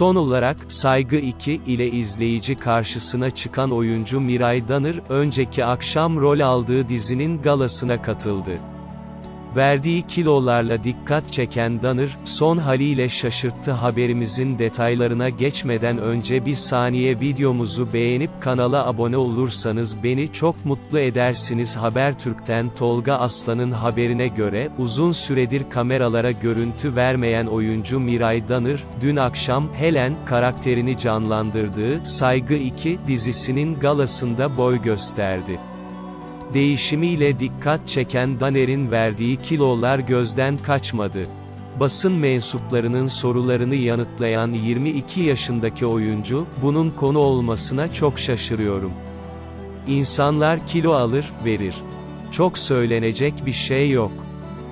Son olarak, Saygı 2 ile izleyici karşısına çıkan oyuncu Miray Danır, önceki akşam rol aldığı dizinin galasına katıldı. Verdiği kilolarla dikkat çeken Danır, son haliyle şaşırttı haberimizin detaylarına geçmeden önce bir saniye videomuzu beğenip kanala abone olursanız beni çok mutlu edersiniz Habertürk'ten Tolga Aslan'ın haberine göre, uzun süredir kameralara görüntü vermeyen oyuncu Miray Danır, dün akşam, Helen, karakterini canlandırdığı, Saygı 2, dizisinin galasında boy gösterdi. Değişimiyle dikkat çeken Daner'in verdiği kilolar gözden kaçmadı. Basın mensuplarının sorularını yanıtlayan 22 yaşındaki oyuncu, bunun konu olmasına çok şaşırıyorum. İnsanlar kilo alır, verir. Çok söylenecek bir şey yok,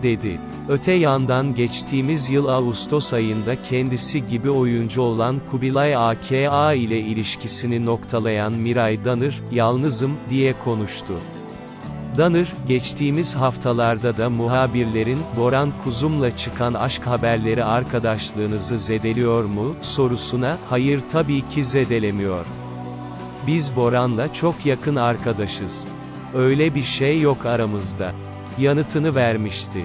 dedi. Öte yandan geçtiğimiz yıl Ağustos ayında kendisi gibi oyuncu olan Kubilay AKA ile ilişkisini noktalayan Miray Danır, yalnızım, diye konuştu. Danır, geçtiğimiz haftalarda da muhabirlerin, Boran Kuzum'la çıkan aşk haberleri arkadaşlığınızı zedeliyor mu, sorusuna, hayır tabii ki zedelemiyor. Biz Boran'la çok yakın arkadaşız. Öyle bir şey yok aramızda. Yanıtını vermişti.